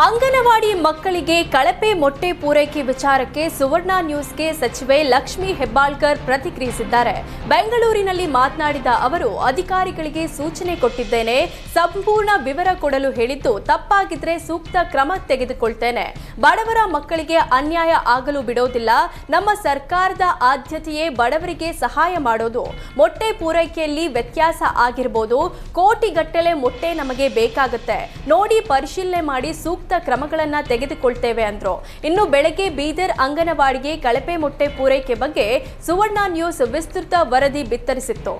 ಅಂಗನವಾಡಿ ಮಕ್ಕಳಿಗೆ ಕಳಪೆ ಮೊಟ್ಟೆ ಪೂರೈಕೆ ವಿಚಾರಕ್ಕೆ ಸುವರ್ಣ ನ್ಯೂಸ್ಗೆ ಸಚಿವೆ ಲಕ್ಷ್ಮಿ ಹೆಬ್ಬಾಳ್ಕರ್ ಪ್ರತಿಕ್ರಿಯಿಸಿದ್ದಾರೆ. ಬೆಂಗಳೂರಿನಲ್ಲಿ ಮಾತನಾಡಿದ ಅವರು, ಅಧಿಕಾರಿಗಳಿಗೆ ಸೂಚನೆ ಕೊಟ್ಟಿದ್ದೇನೆ. ಸಂಪೂರ್ಣ ವಿವರ ಕೊಡಲು ಹೇಳಿದ್ದು, ತಪ್ಪಾಗಿದ್ರೆ ಸೂಕ್ತ ಕ್ರಮ ತೆಗೆದುಕೊಳ್ತೇನೆ. ಬಡವರ ಮಕ್ಕಳಿಗೆ ಅನ್ಯಾಯ ಆಗಲು ಬಿಡೋದಿಲ್ಲ. ನಮ್ಮ ಸರ್ಕಾರದ ಆದ್ಯತೆಯೇ ಬಡವರಿಗೆ ಸಹಾಯ ಮಾಡೋದು. ಮೊಟ್ಟೆ ಪೂರೈಕೆಯಲ್ಲಿ ವ್ಯತ್ಯಾಸ ಆಗಿರ್ಬೋದು. ಕೋಟಿಗಟ್ಟಲೆ ಮೊಟ್ಟೆ ನಮಗೆ ಬೇಕಾಗುತ್ತೆ. ನೋಡಿ ಪರಿಶೀಲನೆ ಮಾಡಿ ಸೂಕ್ತ ಕ್ರಮಗಳನ್ನ ತೆಗೆದುಕೊಳ್ತೇವೆ ಅಂದ್ರು. ಇನ್ನು ಬೆಳಗ್ಗೆ ಬೀದರ್ ಅಂಗನವಾಡಿಗೆ ಕಳಪೆ ಮೊಟ್ಟೆ ಪೂರೈಕೆ ಬಗ್ಗೆ ಸುವರ್ಣ ನ್ಯೂಸ್ ವಿಸ್ತೃತ ವರದಿ ಬಿತ್ತರಿಸಿತ್ತು.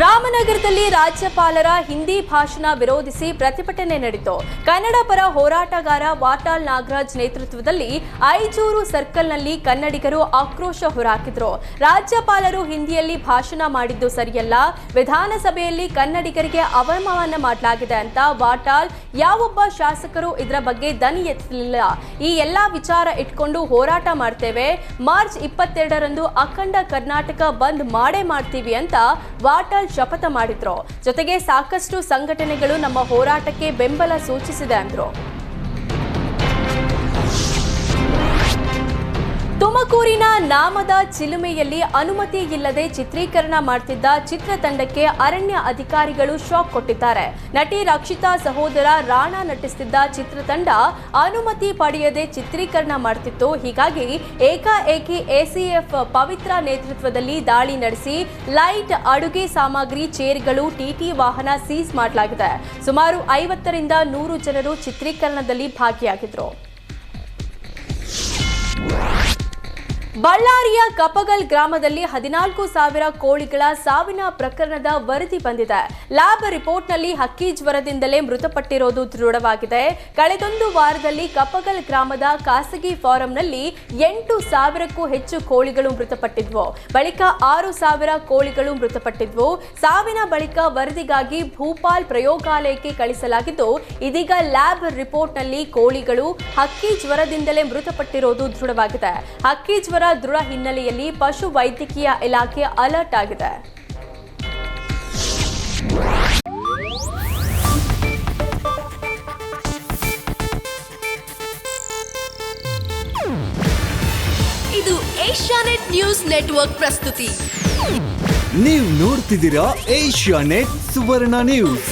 ರಾಮನಗರದಲ್ಲಿ ರಾಜ್ಯಪಾಲರ ಹಿಂದಿ ಭಾಷಣ ವಿರೋಧಿಸಿ ಪ್ರತಿಭಟನೆ ನಡೆಯಿತು. ಕನ್ನಡ ಪರ ಹೋರಾಟಗಾರ ವಾಟಾಳ್ ನಾಗರಾಜ್ ನೇತೃತ್ವದಲ್ಲಿ ಐಜೂರು ಸರ್ಕಲ್ನಲ್ಲಿ ಕನ್ನಡಿಗರು ಆಕ್ರೋಶ ಹೊರಹಾಕಿದ್ರು. ರಾಜ್ಯಪಾಲರು ಹಿಂದಿಯಲ್ಲಿ ಭಾಷಣ ಮಾಡಿದ್ದು ಸರಿಯಲ್ಲ. ವಿಧಾನಸಭೆಯಲ್ಲಿ ಕನ್ನಡಿಗರಿಗೆ ಅವಮಾನ ಮಾಡಲಾಗಿದೆ ಅಂತ ವಾಟಾಳ್, ಯಾವೊಬ್ಬ ಶಾಸಕರು ಇದರ ಬಗ್ಗೆ ದನಿ ಎತ್ತಲಿಲ್ಲ. ಈ ಎಲ್ಲಾ ವಿಚಾರ ಇಟ್ಕೊಂಡು ಹೋರಾಟ ಮಾಡ್ತೇವೆ. ಮಾರ್ಚ್ ಇಪ್ಪತ್ತೆರಡರಂದು ಅಖಂಡ ಕರ್ನಾಟಕ ಬಂದ್ ಮಾಡೇ ಮಾಡ್ತೀವಿ ಅಂತ ವಾಟಾಳ್ ಶಪಥ ಮಾಡಿದ್ರು. ಜೊತೆಗೆ ಸಾಕಷ್ಟು ಸಂಘಟನೆಗಳು ನಮ್ಮ ಹೋರಾಟಕ್ಕೆ ಬೆಂಬಲ ಸೂಚಿಸಿದೆ ಅಂದ್ರು. ತುಮಕೂರಿನ ನಾಮದ ಚಿಲುಮೆಯಲ್ಲಿ ಅನುಮತಿ ಇಲ್ಲದೆ ಚಿತ್ರೀಕರಣ ಮಾಡ್ತಿದ್ದ ಚಿತ್ರತಂಡಕ್ಕೆ ಅರಣ್ಯ ಅಧಿಕಾರಿಗಳು ಶಾಕ್ ಕೊಟ್ಟಿದ್ದಾರೆ. ನಟಿ ರಕ್ಷಿತಾ ಸಹೋದರ ರಾಣಾ ನಟಿಸುತ್ತಿದ್ದ ಚಿತ್ರತಂಡ ಅನುಮತಿ ಪಡೆಯದೆ ಚಿತ್ರೀಕರಣ ಮಾಡ್ತಿತ್ತು. ಹೀಗಾಗಿ ಏಕಾಏಕಿ ಎಸಿಎಫ್ ಪವಿತ್ರ ನೇತೃತ್ವದಲ್ಲಿ ದಾಳಿ ನಡೆಸಿ ಲೈಟ್ ಅಡುಗೆ ಸಾಮಗ್ರಿ ಚೇರ್ಗಳು ಟಿಟಿ ವಾಹನ ಸೀಸ್ ಮಾಡಲಾಗಿದೆ. ಸುಮಾರು ಐವತ್ತರಿಂದ ನೂರು ಜನರು ಚಿತ್ರೀಕರಣದಲ್ಲಿ ಭಾಗಿಯಾಗಿದ್ರು. ಬಳ್ಳಾರಿಯ ಕಪಗಲ್ ಗ್ರಾಮದಲ್ಲಿ ಹದಿನಾಲ್ಕು ಸಾವಿರ ಕೋಳಿಗಳ ಸಾವಿನ ಪ್ರಕರಣದ ವರದಿ ಬಂದಿದೆ. ಲ್ಯಾಬ್ ರಿಪೋರ್ಟ್ನಲ್ಲಿ ಹಕ್ಕಿ ಜ್ವರದಿಂದಲೇ ಮೃತಪಟ್ಟಿರೋದು ದೃಢವಾಗಿದೆ. ಕಳೆದೊಂದು ವಾರದಲ್ಲಿ ಕಪಗಲ್ ಗ್ರಾಮದ ಖಾಸಗಿ ಫಾರಂನಲ್ಲಿ ಎಂಟು ಸಾವಿರಕ್ಕೂ ಹೆಚ್ಚು ಕೋಳಿಗಳು ಮೃತಪಟ್ಟಿದ್ವು. ಬಳಿಕ ಆರು ಸಾವಿರ ಕೋಳಿಗಳು ಮೃತಪಟ್ಟಿದ್ವು. ಸಾವಿನ ಬಳಿಕ ವರದಿಗಾಗಿ ಭೂಪಾಲ್ ಪ್ರಯೋಗಾಲಯಕ್ಕೆ ಕಳಿಸಲಾಗಿದ್ದು, ಇದೀಗ ಲ್ಯಾಬ್ ರಿಪೋರ್ಟ್ನಲ್ಲಿ ಕೋಳಿಗಳು ಹಕ್ಕಿ ಜ್ವರದಿಂದಲೇ ಮೃತಪಟ್ಟಿರೋದು ದೃಢವಾಗಿದೆ. ಹಕ್ಕಿ ಜ್ವರ ದೃಢ ಹಿನ್ನೆಲೆಯಲ್ಲಿ ಪಶು ವೈದ್ಯಕೀಯ ಇಲಾಖೆ ಅಲರ್ಟ್ ಆಗಿದೆ. ಇದು ಏಷ್ಯಾನೆಟ್ ನ್ಯೂಸ್ ನೆಟ್ವರ್ಕ್ ಪ್ರಸ್ತುತಿ. ನೀವು ನೋಡ್ತಿದ್ದೀರಾ ಏಷ್ಯಾ ನೆಟ್ ಸುವರ್ಣ ನ್ಯೂಸ್.